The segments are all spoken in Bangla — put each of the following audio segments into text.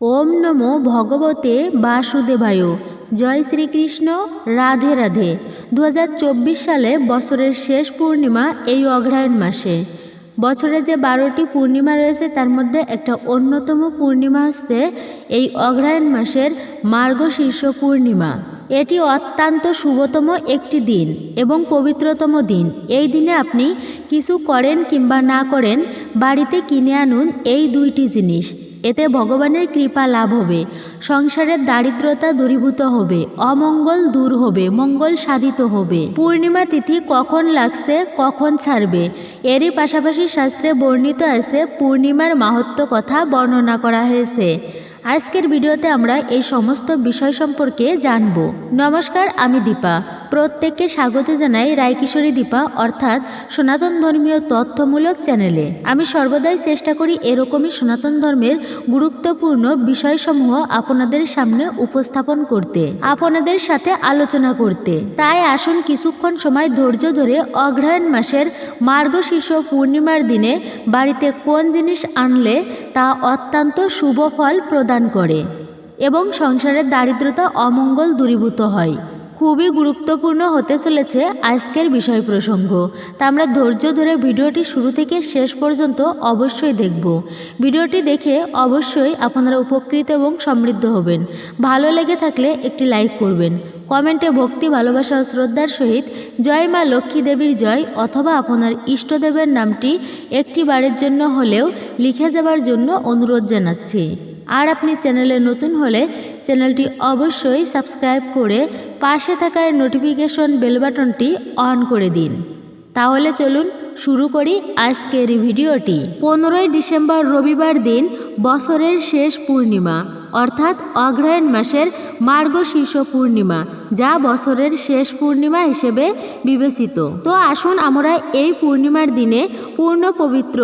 ওম নমো ভগবতে বাসুদেবায়ু। জয় শ্রীকৃষ্ণ, রাধে রাধে। দু হাজার চব্বিশ সালে বছরের শেষ পূর্ণিমা এই অগ্রায়ণ মাসে। বছরে যে বারোটি পূর্ণিমা রয়েছে, তার মধ্যে একটা অন্যতম পূর্ণিমা হচ্ছে এই অগ্রায়ণ মাসের মার্গশীর্ষ পূর্ণিমা। এটি অত্যন্ত শুভতম একটি দিন এবং পবিত্রতম দিন। এই দিনে আপনি কিছু করেন কিংবা না করেন, বাড়িতে কিনে আনুন এই দুইটি জিনিস। এতে ভগবানের কৃপা লাভ হবে, সংসারের দারিদ্রতা দূরীভূত হবে, অমঙ্গল দূর হবে, মঙ্গল সাধিত হবে। পূর্ণিমা তিথি কখন লাগছে, কখন ছাড়বে, এরই পাশাপাশি শাস্ত্রে বর্ণিত আছে, পূর্ণিমার মাহাত্ম কথা বর্ণনা করা হয়েছে। আজকের ভিডিওতে আমরা এই সমস্ত বিষয় সম্পর্কে জানব। নমস্কার আমি দীপা। প্রত্যেককে স্বাগত জানাই রায়কিশোরী দীপা, অর্থাৎ সনাতন ধর্মীয় তথ্যমূলক চ্যানেলে। আমি সর্বদাই চেষ্টা করি এরকমই সনাতন ধর্মের গুরুত্বপূর্ণ বিষয়সমূহ আপনাদের সামনে উপস্থাপন করতে, আপনাদের সাথে আলোচনা করতে। তাই আসুন কিছুক্ষণ সময় ধৈর্য ধরে অগ্রহায়ণ মাসের মার্গশীর্ষ পূর্ণিমার দিনে বাড়িতে কোন জিনিস আনলে তা অত্যন্ত শুভ ফল প্রদান করে এবং সংসারের দারিদ্রতা অমঙ্গল দূরীভূত হয়। খুবই গুরুত্বপূর্ণ হতে চলেছে আজকের বিষয় প্রসঙ্গ। তা আমরা ধৈর্য ধরে ভিডিওটি শুরু থেকে শেষ পর্যন্ত অবশ্যই দেখব। ভিডিওটি দেখে অবশ্যই আপনারা উপকৃত এবং সমৃদ্ধ হবেন। ভালো লেগে থাকলে একটি লাইক করবেন। কমেন্টে ভক্তি, ভালোবাসা ও শ্রদ্ধার সহিত জয় মা লক্ষ্মী দেবীর জয় অথবা আপনার ইষ্টদেবের নামটি একটি বারের জন্য হলেও লিখে যাবার জন্য অনুরোধ জানাচ্ছি। আর আপনি চ্যানেলে নতুন হলে চ্যানেলটি অবশ্যই সাবস্ক্রাইব করে পাশে থাকার নোটিফিকেশন বেল বাটনটি অন করে দিন। তাহলে চলুন শুরু করি আজকের ভিডিওটি। পনেরোই ডিসেম্বর রবিবার দিন বছরের শেষ পূর্ণিমা, অর্থাৎ অগ্রহায়ণ মাসের মার্গশীর্ষ পূর্ণিমা, যা বছরের শেষ পূর্ণিমা হিসেবে বিবেচিত। তো আসুন আমরা এই পূর্ণিমার দিনে পূর্ণ পবিত্র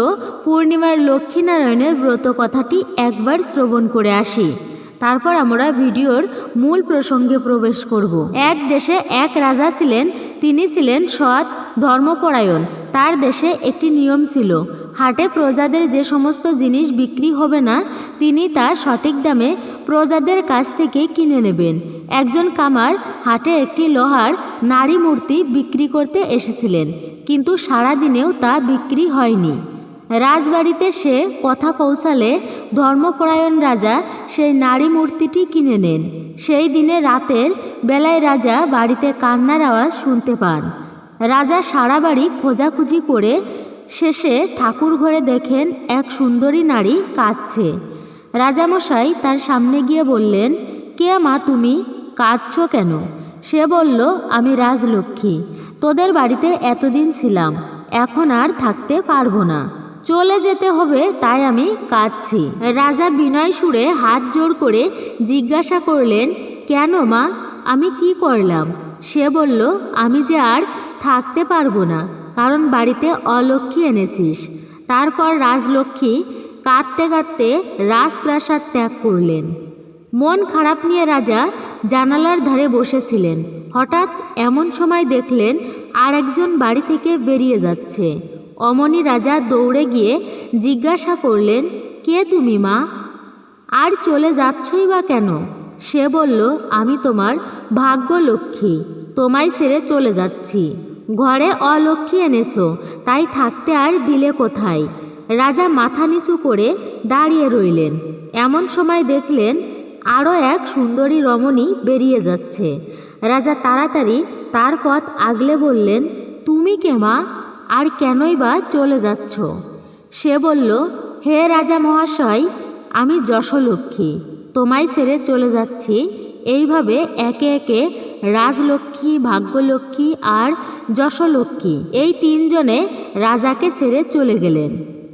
পূর্ণিমার লক্ষ্মীনারায়ণের ব্রত কথাটি একবার শ্রবণ করে আসি। তারপর আমরা ভিডিওর মূল প্রসঙ্গে প্রবেশ করব। এক দেশে এক রাজা ছিলেন, তিনি ছিলেন সৎ ধর্মপরায়ণ। তার দেশে একটি নিয়ম ছিল, হাটে প্রজাদের যে সমস্ত জিনিস বিক্রি হবে না, তিনি তা সঠিক দামে প্রজাদের কাছ থেকে কিনে নেবেন। একজন কামার হাটে একটি লোহার নারী মূর্তি বিক্রি করতে এসেছিলেন, কিন্তু সারা দিনেও তা বিক্রি হয়নি। রাজবাড়িতে সে কথা পৌঁছালে ধর্মপরায়ণ রাজা সেই নারী মূর্তিটি কিনে নেন। সেই দিনে রাতের বেলায় রাজা বাড়িতে কান্নার আওয়াজ শুনতে পান। রাজা সারা বাড়ি খোঁজাখুঁজি করে শেষে ঠাকুর ঘরে দেখেন এক সুন্দরী নারী কাঁদছে। রাজামশাই তার সামনে গিয়ে বললেন, কে মা তুমি? কাঁদছ কেন? সে বলল, আমি রাজলক্ষ্মী। তোদের বাড়িতে এতদিন ছিলাম। এখন আর থাকতে পারব না। চলে যেতে হবে, তাই আমি কাঁদছি। রাজা বিনয় সুরে হাত জোর করে জিজ্ঞাসা করলেন, কেন মা? আমি কি করলাম? সে বলল, আমি যে আর থাকতে পারব না, কারণ বাড়িতে অলক্ষ্মী এনেছিস। তারপর রাজলক্ষ্মী কাঁদতে কাঁদতে রাজপ্রাসাদ ত্যাগ করলেন। মন খারাপ নিয়ে রাজা জানালার ধারে বসেছিলেন। হঠাৎ এমন সময় দেখলেন আর একজন বাড়ি থেকে বেরিয়ে যাচ্ছে। অমনি রাজা দৌড়ে গিয়ে জিজ্ঞাসা করলেন, কে তুমি মা? আর চলে যাচ্ছই বা কেন? সে বলল, আমি তোমার ভাগ্যলক্ষ্মী, তোমায় ছেড়ে চলে যাচ্ছি। ঘরে অলক্ষ্মী এনেছো, তাই থাকতে আর দিলে কোথায়? রাজা মাথা নিচু করে দাঁড়িয়ে রইলেন। এমন সময় দেখলেন আরও এক সুন্দরী রমণী বেরিয়ে যাচ্ছে। রাজা তাড়াতাড়ি তার পথ আগলে বললেন, তুমি কে মা? আর কেনই বা চলে যাচ্ছ? সে বলল, হে রাজা মহাশয়, আমি যশলক্ষ্মী। তোমায় ছেড়ে চলে যাচ্ছি। এইভাবে একে একে রাজলক্ষ্মী, ভাগ্যলক্ষ্মী আর যশলক্ষ্মী এই তিনজনে রাজাকে ছেড়ে চলে গেলেন।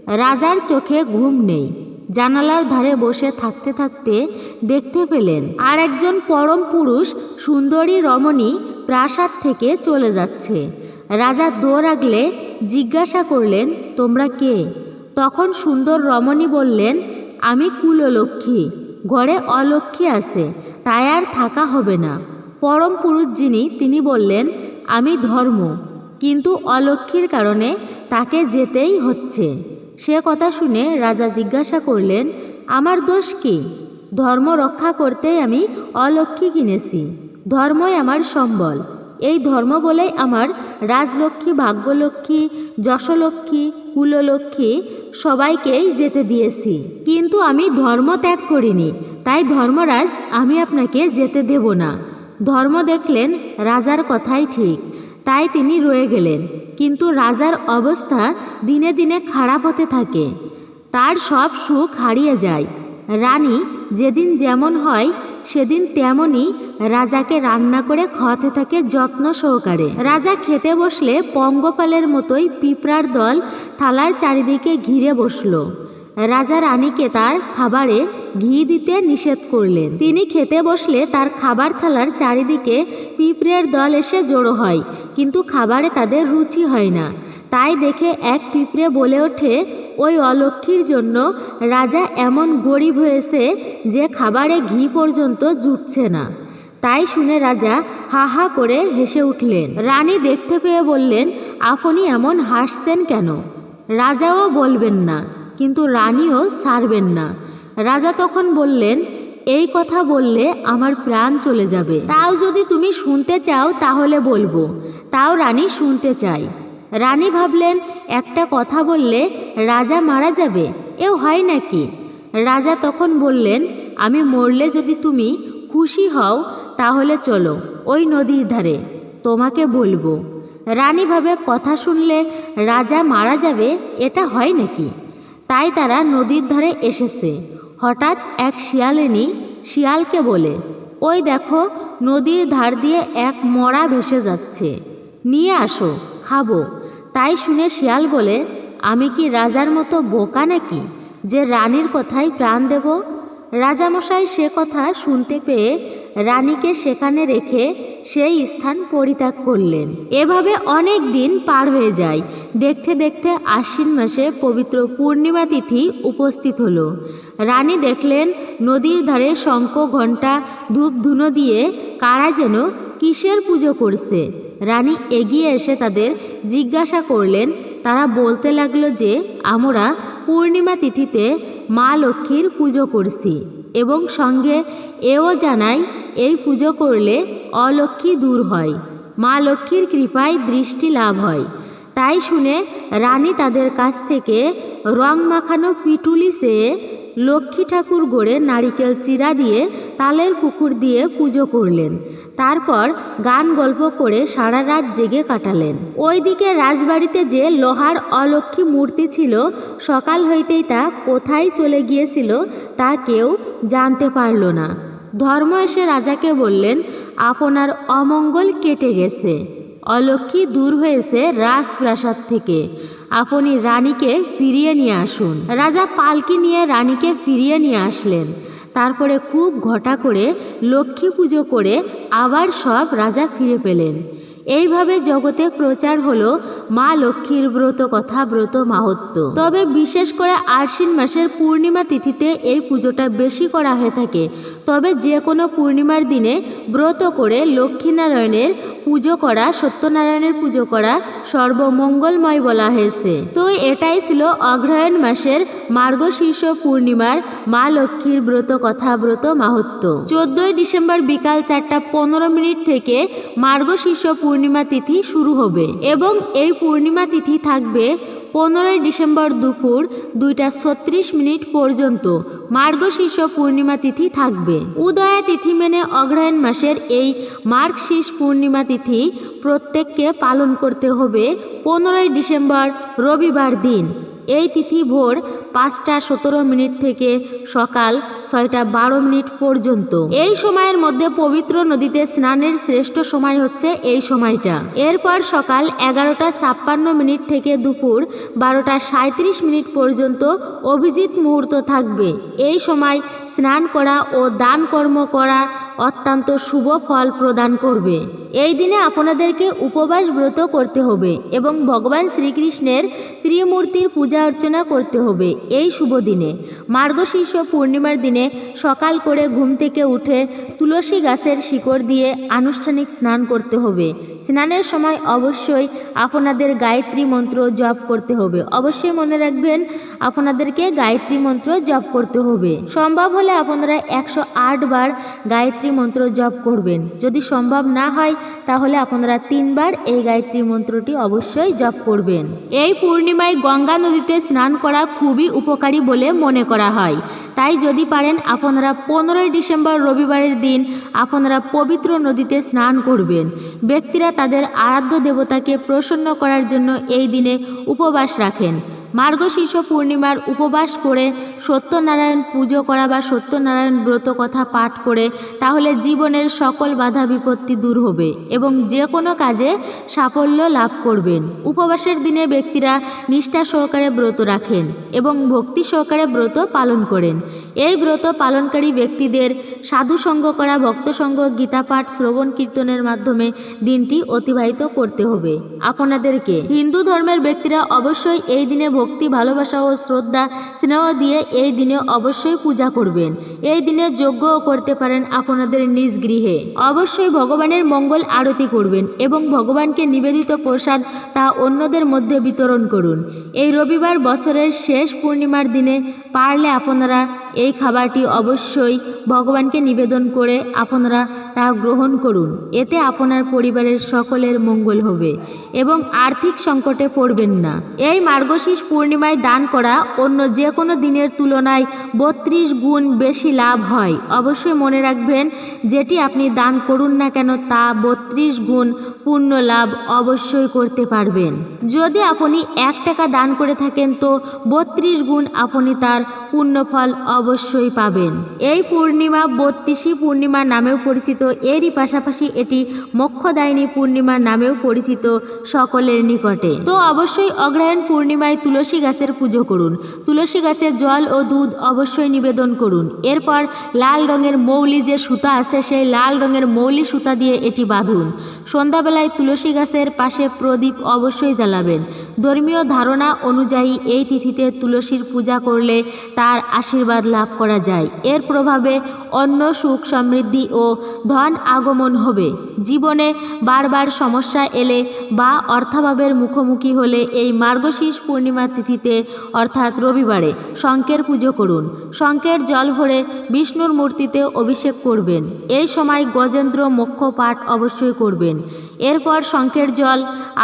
রাজার চোখে ঘুম নেই। জানালার ধারে বসে থাকতে থাকতে দেখতে পেলেন, আর একজন পরম পুরুষ সুন্দরী রমণী প্রাসাদ থেকে চলে যাচ্ছে। রাজা দৌড় আগলে জিজ্ঞাসা করলেন, তোমরা কে? তখন সুন্দর রমণী বললেন, আমি কুললক্ষ্মী, ঘরে অলক্ষ্মী আছে, তাই আর থাকা হবে না। পরম পুরুষ যিনি, তিনি বললেন, আমি ধর্ম, কিন্তু অলক্ষ্মীর কারণে তাকে যেতেই হচ্ছে। সে কথা শুনে রাজা জিজ্ঞাসা করলেন, আমার দোষ কি? ধর্ম রক্ষা করতেই আমি অলক্ষী কিনেছি, ধর্মই আমার সম্বল। এই ধর্ম বলেই আমার রাজলক্ষ্মী, ভাগ্যলক্ষ্মী, যশলক্ষ্মী, কুললক্ষ্মী সবাইকেই যেতে দিয়েছি। কিন্তু আমি ধর্ম ত্যাগ করিনি, তাই ধর্মরাজ আমি আপনাকে যেতে দেব না। ধর্ম দেখলেন রাজার কথাই ঠিক, তাই তিনি রয়ে গেলেন। কিন্তু রাজার অবস্থা দিনে দিনে খারাপ হতে থাকে। তার সব সুখ হারিয়ে যায়। রানী যেদিন যেমন হয় সেদিন তেমনই রাজাকে রান্না করে খাওয়াতে থাকে যত্ন সহকারে। রাজা খেতে বসলে পঙ্গপালের মতোই পিঁপড়ার দল থালার চারিদিকে ঘিরে বসল। রাজা রানীকে তার খাবারে ঘি দিতে নিষেধ করলেন। তিনি খেতে বসলে তার খাবার থালার চারিদিকে পিঁপড়ের দল এসে জড়ো হয়, কিন্তু খাবারে তাদের রুচি হয় না। তাই দেখে এক পিঁপড়ে বলে ওঠে, ওই অলক্ষীর জন্য রাজা এমন গরিব হয়েছে যে খাবারে ঘি পর্যন্ত জুটছে না। তাই শুনে রাজা হা হা করে হেসে উঠলেন। রানী দেখতে পেয়ে বললেন, আপনি এমন হাসছেন কেন? রাজাও বলবেন না, কিন্তু রানীও ছাড়বেন না। রাজা তখন বললেন, এই কথা বললে আমার প্রাণ চলে যাবে। তাও যদি তুমি শুনতে চাও তাহলে বলব। তাও রানী শুনতে চাই রানী ভাবলেন, একটা কথা বললে রাজা মারা যাবে, এও হয় নাকি? রাজা তখন বললেন, আমি মরলে যদি তুমি খুশি হও, তাহলে চলো, ওই নদীর ধারে, তোমাকে বলব। রানী ভাবে কথা শুনলে, রাজা মারা যাবে, এটা হয় নাকি? তাই তারা নদীর ধারে এসেছে। হঠাৎ এক শিয়ালিনী শিয়ালকে বলে, ওই দেখো, নদীর ধার দিয়ে এক মরা ভেসে যাচ্ছে। নিয়ে আসো, খাব। তাই শুনে শিয়াল বলে, আমি কি রাজার মতো বোকা নাকি যে রানীর কথাই প্রাণ দেব? রাজামশাই সে কথা শুনতে পেয়ে রানীকে সেখানে রেখে সেই স্থান পরিত্যাগ করলেন। এভাবে অনেক দিন পার হয়ে যায়। দেখতে দেখতে আশ্বিন মাসে পবিত্র পূর্ণিমা তিথি উপস্থিত হলো। রানী দেখলেন নদীর ধারে শঙ্খ ঘণ্টা ধূপ ধুনো দিয়ে কারা যেন কিসের পুজো করছে। রানী এগিয়ে এসে তাদের জিজ্ঞাসা করলেন, তারা বলতে লাগল যে, আমরা পূর্ণিমা তিথিতে মা লক্ষ্মীর পুজো করছি এবং সঙ্গে এও জানাই, এই পুজো করলে অলক্ষ্মী দূর হয়, মা লক্ষ্মীর কৃপায় দৃষ্টি লাভ হয়। তাই শুনে রানী তাদের কাছ থেকে রং মাখানো পিটুলি চেয়ে লক্ষ্মী ঠাকুর গড়ে নারিকেল চিরা দিয়ে তালের পুকুর দিয়ে পুজো করলেন। তারপর গান গল্প করে সারা রাত জেগে কাটালেন। ওইদিকে রাজবাড়িতে যে লোহার অলক্ষ্মী মূর্তি ছিল, সকাল হইতেই তা কোথায় চলে গিয়েছিল তা কেউ জানতে পারল না। ধর্ম এসে রাজাকে বললেন, আপনার অমঙ্গল কেটে গেছে। অলক্ষ্মী দূর হয়েছে রাজপ্রাসাদ থেকে। আপনি রানীকে ফিরিয়ে নিয়ে আসুন। রাজা পালকি নিয়ে রানীকে ফিরিয়ে নিয়ে আসলেন। তারপরে খুব ঘটা করে লক্ষ্মী পুজো করে আবার সব রাজা ফিরে পেলেন। এইভাবে জগতে প্রচার হলো মা লক্ষ্মীর ব্রত কথা ব্রত মাহাত্ম। তবে বিশেষ করে আশ্বিন মাসের পূর্ণিমা তিথিতে এই পুজোটা বেশি করা হয়ে থাকে। তবে যে কোনো পূর্ণিমার দিনে ব্রত করে লক্ষ্মীনারায়ণের পুজো করা, সত্যনারায়ণের পুজো করা সর্বমঙ্গলময় বলা হয়েছে। তো এটাই ছিল অগ্রহায়ণ মাসের মার্গশীর্ষ পূর্ণিমার মা লক্ষ্মীর ব্রত কথা ব্রত মাহাত্ম। চোদ্দই ডিসেম্বর বিকাল চারটা পনেরো মিনিট থেকে মার্গশীর্ষ পূর্ণিমা তিথি শুরু হবে এবং এই পূর্ণিমা তিথি থাকবে পনেরোই ডিসেম্বর দুপুর দুইটা ছত্রিশ মিনিট পর্যন্ত। মার্গশীর্ষ পূর্ণিমা তিথি থাকবে। উদয়া তিথি মেনে অগ্রহায়ণ মাসের এই মার্গশীর্ষ পূর্ণিমা তিথি প্রত্যেককে পালন করতে হবে পনেরোই ডিসেম্বর রবিবার দিন। এই তিথি ভোর পাঁচটা সতেরো মিনিট থেকে সকাল ছয়টা বারো মিনিট পর্যন্ত। এই সময়ের মধ্যে পবিত্র নদীতে স্নানের শ্রেষ্ঠ সময় হচ্ছে এই সময়টা। এরপর সকাল এগারোটা ছাপ্পান্ন মিনিট থেকে দুপুর বারোটা সাঁত্রিশ মিনিট পর্যন্ত অভিজিৎ মুহূর্ত থাকবে। এই সময় স্নান করা ও দান কর্ম করা অত্যন্ত শুভ ফল প্রদান করবে। এই দিনে আপনাদেরকে উপবাস ব্রত করতে হবে এবং ভগবান শ্রীকৃষ্ণের ত্রিমূর্তির পূজা অর্চনা করতে হবে। এই শুভ দিনে। মার্গশীর্ষ পূর্ণিমার দিনে সকাল করে ঘুম থেকে উঠে তুলসী গাছের শিকড় দিয়ে আনুষ্ঠানিক স্নান করতে হবে। স্নানের সময় অবশ্যই আপনাদের গায়ত্রী মন্ত্র জপ করতে হবে। অবশ্যই মনে রাখবেন, আপনাদেরকে গায়ত্রী মন্ত্র জপ করতে হবে। সম্ভব হলে আপনারা একশো বার গায়ত্রী মন্ত্র জপ করবেন। যদি সম্ভব না হয়, তাহলে আপনারা তিনবার এই গায়ত্রী মন্ত্রটি অবশ্যই জপ করবেন। এই পূর্ণিমায় গঙ্গা নদীতে স্নান করা খুবই উপকারী বলে মনে করা হয়। তাই যদি পারেন, আপনারা পনেরোই ডিসেম্বর রবিবারের দিন আপনারা পবিত্র নদীতে স্নান করবেন। ব্যক্তিরা তাদের আরাধ্য দেবতাকে প্রসন্ন করার জন্য এই দিনে উপবাস রাখেন। মার্গশীর্ষ পূর্ণিমার উপবাস করে সত্যনারায়ণ পুজো করা বা সত্যনারায়ণ ব্রত কথা পাঠ করে, তাহলে জীবনের সকল বাধা বিপত্তি দূর হবে এবং যে কোনো কাজে সাফল্য লাভ করবেন। উপবাসের দিনে ব্যক্তিরা নিষ্ঠা সহকারে ব্রত রাখেন এবং ভক্তি সহকারে ব্রত পালন করেন। এই ব্রত পালনকারী ব্যক্তিদের সাধুসঙ্গ করা ভক্তসঙ্গ গীতাপাঠ শ্রবণ কীর্তনের মাধ্যমে দিনটি অতিবাহিত করতে হবে। আপনাদেরকে হিন্দু ধর্মের ব্যক্তিরা অবশ্যই এই দিনে ভক্তি, ভালোবাসা ও শ্রদ্ধা স্নেহ দিয়ে এই দিনে অবশ্যই পূজা করবেন। এই দিনে যজ্ঞও করতে পারেন আপনাদের নিজ গৃহে। অবশ্যই ভগবানের মঙ্গল আরতি করবেন এবং ভগবানকে নিবেদিত প্রসাদ তা অন্যদের মধ্যে বিতরণ করুন। এই রবিবার বছরের শেষ পূর্ণিমার দিনে পারলে আপনারা এই খাবারটি অবশ্যই ভগবানকে নিবেদন করে আপনারা তা গ্রহণ করুন। এতে আপনার পরিবারের সকলের মঙ্গল হবে এবং আর্থিক সংকটে পড়বেন না। এই মার্গশীর্ষ পূর্ণিমায় দান করা অন্য যে কোনো দিনের তুলনায় বত্রিশ গুণ বেশি লাভ হয়। অবশ্যই মনে রাখবেন, যেটি আপনি দান করুন না কেন তা বত্রিশ গুণ পূর্ণ লাভ অবশ্যই করতে পারবেন। যদি আপনি এক টাকা দান করে থাকেন, তো বত্রিশ গুণ আপনি তার পুণ্যফল অবশ্যই পাবেন। এই পূর্ণিমা বত্রিশী পূর্ণিমা নামেও পরিচিত। এরই পাশাপাশি এটি মোক্ষদায়িনী পূর্ণিমা নামেও পরিচিত সকলের নিকটে। তো অবশ্যই অগ্রহায়ণ পূর্ণিমায় তুলসী গাছের পুজো করুন। তুলসী গাছে জল ও দুধ অবশ্যই নিবেদন করুন। এরপর লাল রঙের মৌলি যে সুতা আছে, সেই লাল রঙের মৌলি সুতা দিয়ে এটি বাঁধুন। সন্ধ্যাবেলায় তুলসী গাছের পাশে প্রদীপ অবশ্যই জ্বালাবেন। ধর্মীয় ধারণা অনুযায়ী এই তিথিতে তুলসীর পূজা করলে তার আশীর্বাদ লাভ করা যায়। এর প্রভাবে অন্য সুখ, সমৃদ্ধি ও ধন আগমন হবে। জীবনে বারবার সমস্যা এলে বা অর্থাভাবের মুখোমুখি হলে এই মার্গশীর্ষ পূর্ণিমা তিথিতে, অর্থাৎ রবিবারে শঙ্কের পুজো করুন। শঙ্কের জল ভরে বিষ্ণুর মূর্তিতে অভিষেক করবেন। এই সময় গজেন্দ্র মোক্ষ পাঠ অবশ্যই করবেন। এরপর শঙ্কের জল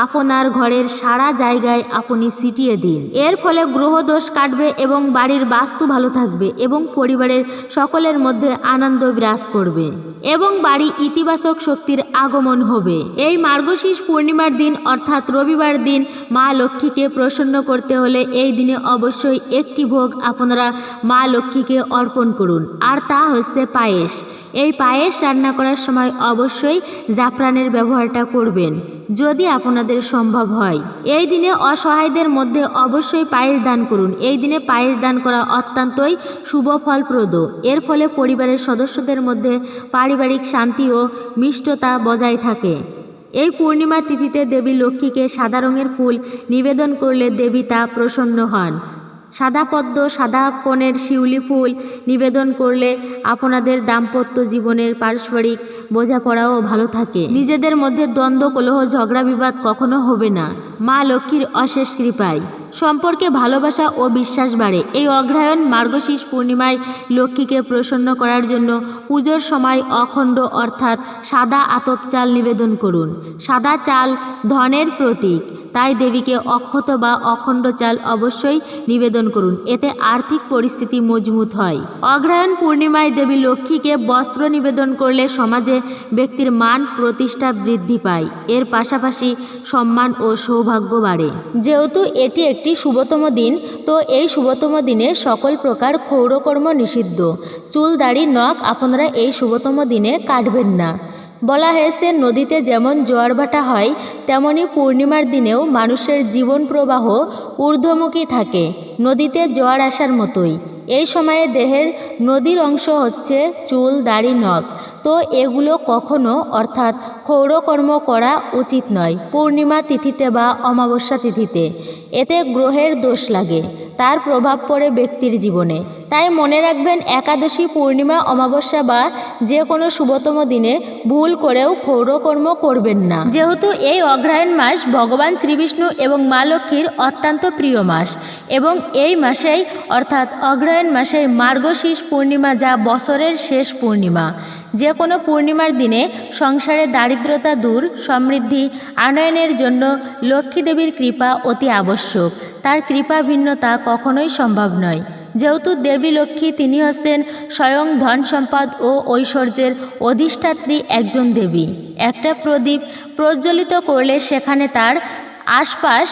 আপনার ঘরের সারা জায়গায় আপনি ছিটিয়ে দিন। এর ফলে গ্রহদোষ কাটবে এবং বাড়ির বাস্তু ভালো থাকবে এবং পরিবারের সকলের মধ্যে আনন্দ বিরাজ করবে এবং বাড়ি ইতিবাচক শক্তির আগমন হবে। এই মার্গশীর্ষ পূর্ণিমার দিন অর্থাৎ রবিবার দিন মা লক্ষ্মীকে প্রসন্ন করতে হলে এই দিনে অবশ্যই একটি ভোগ আপনারা মা লক্ষ্মীকে অর্পণ করুন। আর তা হচ্ছে পায়েস। এই পায়েস রান্না করার সময় অবশ্যই জাফরানের ব্যবহারটা করবেন। যদি আপনাদের সম্ভব হয়, এই দিনে অসহায়দের মধ্যে অবশ্যই পায়েস দান করুন। এই দিনে পায়েস দান করা অত্যন্তই শুভ ফলপ্রদ। এর ফলে পরিবারের সদস্যদের মধ্যে পারিবারিক শান্তি ও মিষ্টতা বজায় থাকে। এই পূর্ণিমা তিথিতে দেবী লক্ষ্মীকে সাদা রঙের ফুল নিবেদন করলে দেবী তা প্রসন্ন হন। সাদা পদ্ম, সাদা কনের শিউলি ফুল নিবেদন করলে আপনাদের দাম্পত্য জীবনের পারস্পরিক বোঝাপড়াও ভালো থাকে। নিজেদের মধ্যে দ্বন্দ্ব, কলহ, ঝগড়া, বিবাদ কখনো হবে না। মা লক্ষ্মীর অশেষ কৃপায়। সম্পর্কে ভালোবাসা ও বিশ্বাস বাড়ে। এই অগ্রহায়ণ মার্গশীর্ষ পূর্ণিমায় লক্ষ্মীকে প্রসন্ন করার জন্য পুজোর সময় অখণ্ড অর্থাৎ সাদা আতপ চাল নিবেদন করুন। সাদা চাল ধনের প্রতীক। তাই দেবীকে অক্ষত বা অখণ্ড চাল অবশ্যই নিবেদন করুন। এতে আর্থিক পরিস্থিতি মজবুত হয়। অগ্রহায়ণ পূর্ণিমায় দেবী লক্ষ্মীকে বস্ত্র নিবেদন করলে সমাজে ব্যক্তির মান, প্রতিষ্ঠা বৃদ্ধি পায়। এর পাশাপাশি সম্মান ও সৌভাগ্য বাড়ে। যেহেতু এটি একটি শুভতম দিন। তো এই শুভতম দিনে সকল প্রকার ক্ষৌরকর্ম নিষিদ্ধ। চুল, দাড়ি, নখ আপনারা এই শুভতম দিনে কাটবেন না। বলা হয়েছে, নদীতে যেমন জোয়ার ভাটা হয়, তেমনি পূর্ণিমার দিনেও মানুষের জীবন প্রবাহ ঊর্ধ্বমুখী থাকে, নদীতে জোয়ার আসার মতোই। এই সময়ে দেহের নদীর অংশ হচ্ছে চুল, দাড়ি, নখ। তো এগুলো কখনো, অর্থাৎ ক্ষৌরকর্ম করা উচিত নয় পূর্ণিমা তিথিতে বা অমাবস্যা তিথিতে। এতে গ্রহের দোষ লাগে, তার প্রভাব পড়ে ব্যক্তির জীবনে। তাই মনে রাখবেন, একাদশী, পূর্ণিমা, অমাবস্যা বা যে কোনো শুভতম দিনে ভুল করেও ক্ষৌরকর্ম করবেন না। যেহেতু এই অগ্রহায়ণ মাস ভগবান শ্রীবিষ্ণু এবং মা লক্ষ্মীর অত্যন্ত প্রিয় মাস এবং এই মাসেই, অর্থাৎ অগ্রহায়ণ মাসে মার্গশীর্ষ পূর্ণিমা যা বছরের শেষ পূর্ণিমা। যে কোনো পূর্ণিমার দিনে সংসারে দারিদ্রতা দূর, সমৃদ্ধি, আনয়নের জন্য লক্ষ্মী দেবীর কৃপা অতি আবশ্যক। তার কৃপা ভিন্নতা কখনোই সম্ভব নয়। যেহেতু দেবী লক্ষ্মী তিনি হচ্ছেন স্বয়ং ধন সম্পদ ও ঐশ্বর্যের অধিষ্ঠাত্রী একজন দেবী। একটা প্রদীপ প্রজ্বলিত করলে সেখানে তার আশপাশ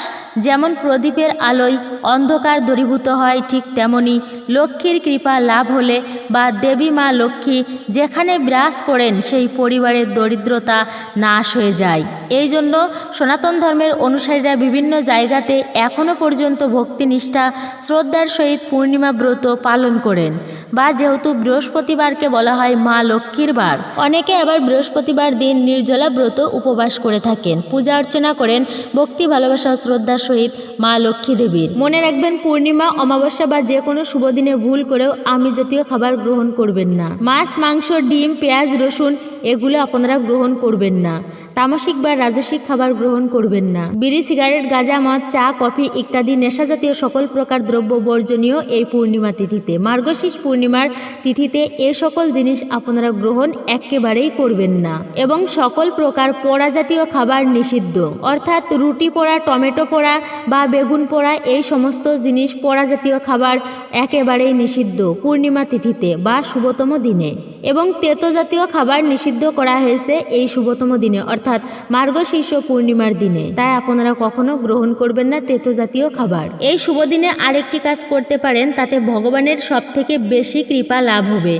যেমন প্রদীপের আলোয় অন্ধকার দূরীভূত হয়, ঠিক তেমনি লক্ষ্মীর কৃপা লাভ হলে বা দেবী মা লক্ষ্মী যেখানে বিরাজ করেন, সেই পরিবারের দরিদ্রতা নাশ হয়ে যায়। এই জন্য সনাতন ধর্মের অনুসারীরা বিভিন্ন জায়গাতে এখনও পর্যন্ত ভক্তিনিষ্ঠা শ্রদ্ধার সহিত পূর্ণিমা ব্রত পালন করেন বা যেহেতু বৃহস্পতিবারকে বলা হয় মা লক্ষ্মীর বার, অনেকে আবার বৃহস্পতিবার দিন নির্জলা ব্রত উপবাস করে থাকেন, পূজা অর্চনা করেন, ভক্তি ভালোবাসা ও শ্রদ্ধার সহিত মা লক্ষ্মী দেবীর। মনে রাখবেন, পূর্ণিমা, অমাবস্যা বা যে কোনো শুভ দিনে ভুল করেও আমি জাতীয় খাবার গ্রহণ করবেন না। মাছ, মাংস, ডিম, পেঁয়াজ, রসুন, এগুলো আপনারা গ্রহণ করবেন না। তামসিক বা রাজসিক খাবার গ্রহণ করবেন না। বিড়ি, সিগারেট, গাঁজা, মদ, চা, কফি ইত্যাদি নেশাজাতীয় সকল প্রকার দ্রব্য বর্জনীয় এই পূর্ণিমা তিথিতে। মার্গশীর্ষ পূর্ণিমার তিথিতে এ সকল জিনিস আপনারা গ্রহণ একেবারেই করবেন না। এবং সকল প্রকার পোড়া জাতীয় খাবার নিষিদ্ধ। অর্থাৎ রুটি পোড়া, টমেটো পোড়া বা বেগুন পোড়া, এই সমস্ত জিনিস পোড়া জাতীয় খাবার একেবারেই নিষিদ্ধ পূর্ণিমা তিথিতে বা শুভতম দিনে। এবং তেতো জাতীয় খাবার নিষিদ্ধ করা হয়েছে এই শুভতম দিনে, অর্থাৎ মার্গশীর্ষ পূর্ণিমার দিনে। তাই আপনারা কখনো গ্রহণ করবেন না তেতো জাতীয় খাবার। এই শুভ দিনে আরেকটি কাজ করতে পারেন, তাতে ভগবানের সব থেকে বেশি কৃপা লাভ হবে।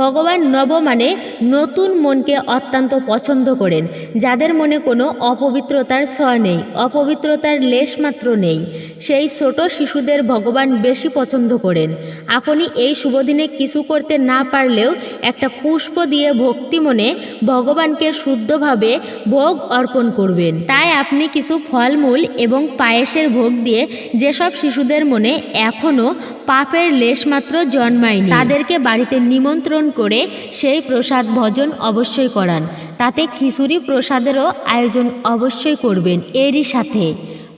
ভগবান নব মানে নতুন মনকে অত্যন্ত পছন্দ করেন, যাদের মনে কোনো অপবিত্রতার ছোঁয়া নেই। অপবিত্রতার লেশ মাত্র নেই। সেই ছোট শিশুদের ভগবান বেশি পছন্দ করেন। আপনি এই শুভদিনে কিছু করতে না পারলেও একটা পুষ্প দিয়ে ভক্তি মনে ভগবানকে শুদ্ধভাবে ভোগ অর্পণ করবেন। তাই আপনি কিছু ফলমূল এবং পায়েসের ভোগ দিয়ে যেসব শিশুদের মনে এখনও পাপের লেশমাত্র জন্মায়নি, তাদেরকে বাড়িতে নিমন্ত্রণ করে সেই প্রসাদ ভজন অবশ্যই করান। তাতে খিচুড়ি প্রসাদেরও আয়োজন অবশ্যই করবেন। এরই সাথে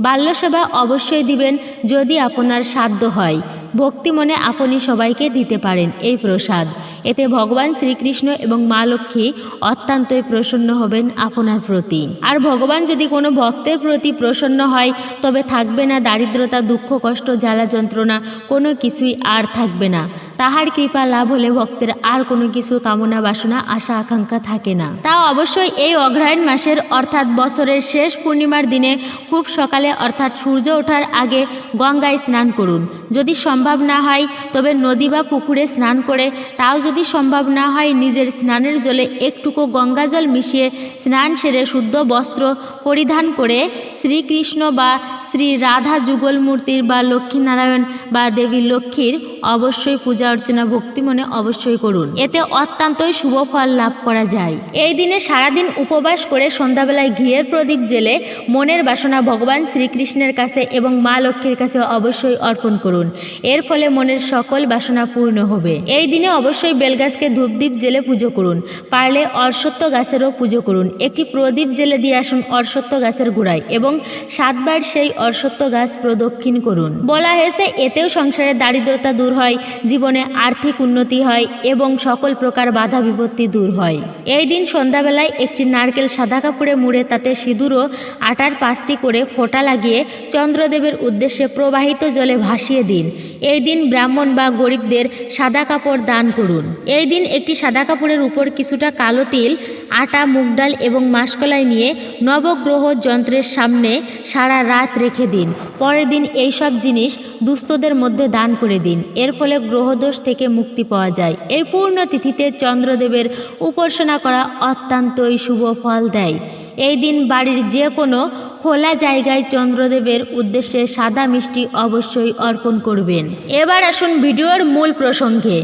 বাল্যসেবা অবশ্যই দিবেন যদি আপনার সাধ্য হয়। ভক্তি মনে আপনি সবাইকে দিতে পারেন এই প্রসাদ। এতে ভগবান শ্রীকৃষ্ণ এবং মা লক্ষ্মী অত্যন্তই প্রসন্ন হবেন আপনার প্রতি। আর ভগবান যদি কোনো ভক্তের প্রতি প্রসন্ন হয়, তবে থাকবে না দারিদ্রতা, দুঃখ, কষ্ট, জ্বালা যন্ত্রণা, কোনো কিছুই আর থাকবে না। তাহার কৃপা লাভ হলে ভক্তের আর কোনো কিছু কামনা বাসনা, আশা, আকাঙ্ক্ষা থাকে না। তা অবশ্যই এই অগ্রহায়ণ মাসের, অর্থাৎ বছরের শেষ পূর্ণিমার দিনে খুব সকালে, অর্থাৎ সূর্য ওঠার আগে গঙ্গায় স্নান করুন। যদি সম্ভব না হয়, তবে নদী বা পুকুরে স্নান করে তাও সম্ভব না হয়, নিজের স্নানের জলে একটুকু গঙ্গা জল মিশিয়ে স্নান সেরে শুদ্ধ বস্ত্র পরিধান করে শ্রীকৃষ্ণ বা শ্রী রাধা যুগল মূর্তির বা লক্ষ্মীনারায়ণ বা দেবী লক্ষ্মীর অবশ্যই পূজা অর্চনা ভক্তি মনে অবশ্যই করুন। এতে অত্যন্তই শুভ ফল লাভ করা যায়। এই দিনে সারাদিন উপবাস করে সন্ধ্যাবেলায় ঘিয়ের প্রদীপ জেলে মনের বাসনা ভগবান শ্রীকৃষ্ণের কাছে এবং মা লক্ষ্মীর কাছে অবশ্যই অর্পণ করুন। এর ফলে মনের সকল বাসনা পূর্ণ হবে। এই দিনে অবশ্যই বেলগাছকে ধূপদীপ জেলে পুজো করুন। পারলে অশ্বত্থ গাছেরও পুজো করুন। একটি প্রদীপ জেলে দিয়ে আসুন অশ্বত্থ গাছের গোড়ায় এবং সাতবার সেই অশ্বত্থ গাছ প্রদক্ষিণ করুন। বলা হয়েছে, এতেও সংসারের দারিদ্রতা দূর হয়, জীবনে আর্থিক উন্নতি হয় এবং সকল প্রকার বাধা বিপত্তি দূর হয়। এই দিন সন্ধ্যাবেলায় একটি নারকেল সাদা কাপড়ে মুড়ে তাতে সিঁদুর ও আটার পাঁচটি করে ফোঁটা লাগিয়ে চন্দ্রদেবের উদ্দেশ্যে প্রবাহিত জলে ভাসিয়ে দিন। এই দিন ব্রাহ্মণ বা গরিবদের সাদা কাপড় দান করুন। এই দিন একটি সাদা কাপড়ের উপর কিছুটা কালো তিল, আটা, মুগ ডাল এবং মাসকলাই নিয়ে নবগ্রহ যন্ত্রের সামনে সারা রাত রেখে দিন। পরের দিন এই সব জিনিস দুস্থদের মধ্যে দান করে দিন। এর ফলে গ্রহদোষ থেকে মুক্তি পাওয়া যায়। এই পূর্ণ তিথিতে চন্দ্রদেবের উপাসনা করা অত্যন্তই শুভ ফল দেয়। এই দিন বাড়ির যে কোনো খোলা জায়গায় চন্দ্রদেবের উদ্দেশ্যে সাদা মিষ্টি অবশ্যই অর্পণ করবেন। এবার আসুন ভিডিওর মূল প্রসঙ্গে।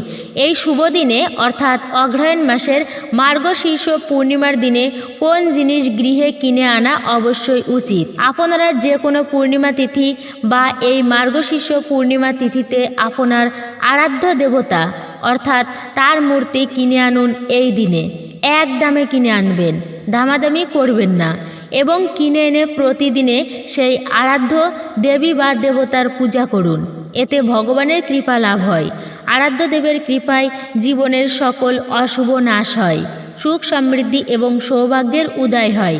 এই শুভ দিনে, অর্থাৎ অগ্রহায়ণ মাসের মার্গশীর্ষ পূর্ণিমার দিনে কোন জিনিস গৃহে কিনে আনা অবশ্যই উচিত? আপনারা যে কোনো পূর্ণিমা তিথি বা এই মার্গশীর্ষ পূর্ণিমা তিথিতে আপনার আরাধ্য দেবতা, অর্থাৎ তার মূর্তি কিনে আনুন এই দিনে। এক দামে কিনে আনবেন। দামাদামি করবেন না। এবং কিনে এনে প্রতিদিনে সেই আরাধ্য দেবী বা দেবতার পূজা করুন। এতে ভগবানের কৃপা লাভ হয়। আরাধ্য দেবের কৃপায় জীবনের সকল অশুভ নাশ হয়, সুখ সমৃদ্ধি এবং সৌভাগ্যের উদয় হয়।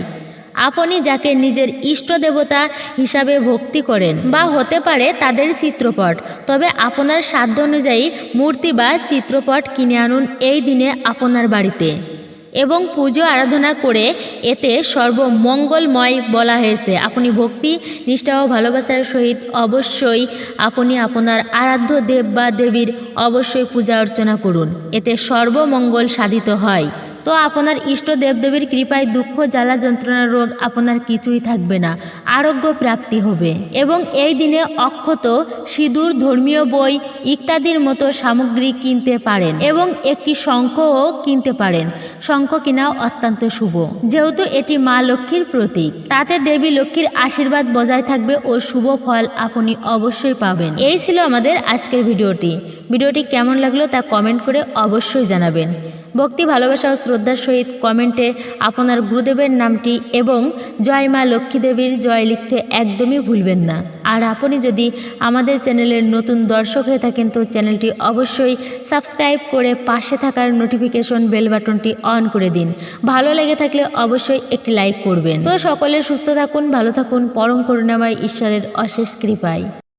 আপনি যাকে নিজের ইষ্ট দেবতা হিসাবে ভক্তি করেন বা হতে পারে তাদের চিত্রপট, তবে আপনার সাধ্য অনুযায়ী মূর্তি বা চিত্রপট কিনে আনুন এই দিনে আপনার বাড়িতে। এবং পুজো আরাধনা করে এতে সর্বমঙ্গলময় বলা হয়েছে। আপনি ভক্তি, নিষ্ঠা ও ভালোবাসার সহিত অবশ্যই আপনি আপনার আরাধ্য দেব বা দেবীর অবশ্যই পূজা অর্চনা করুন। এতে সর্বমঙ্গল সাধিত হয়। তো আপনার ইষ্ট দেবদেবীর কৃপায় দুঃখ, জ্বালা যন্ত্রণার রোগ আপনার কিছুই থাকবে না। আরোগ্য প্রাপ্তি হবে। এবং এই দিনে অক্ষত, সিঁদুর, ধর্মীয় বই ইত্যাদির মতো সামগ্রী কিনতে পারেন এবং একটি শঙ্খও কিনতে পারেন। শঙ্খ কেনাও অত্যন্ত শুভ। যেহেতু এটি মা লক্ষ্মীর প্রতীক, তাতে দেবী লক্ষ্মীর আশীর্বাদ বজায় থাকবে ও শুভ ফল আপনি অবশ্যই পাবেন। এই ছিল আমাদের আজকের ভিডিওটি। ভিডিওটি কেমন লাগল তা কমেন্ট করে অবশ্যই জানাবেন। ভক্তি, ভালোবাসা ও শ্রদ্ধার সহিত কমেন্টে আপনার গুরুদেবের নামটি এবং জয় মা লক্ষ্মী দেবীর জয় লিখতে একদমই ভুলবেন না। আর আপনি যদি আমাদের চ্যানেলের নতুন দর্শক হয়ে থাকেন, তো চ্যানেলটি অবশ্যই সাবস্ক্রাইব করে পাশে থাকার নোটিফিকেশন বেল বাটনটি অন করে দিন। ভালো লেগে থাকলে অবশ্যই একটি লাইক করবেন। তো সকলে সুস্থ থাকুন, ভালো থাকুন। পরম করুণাময় ঈশ্বরের অশেষ কৃপায়।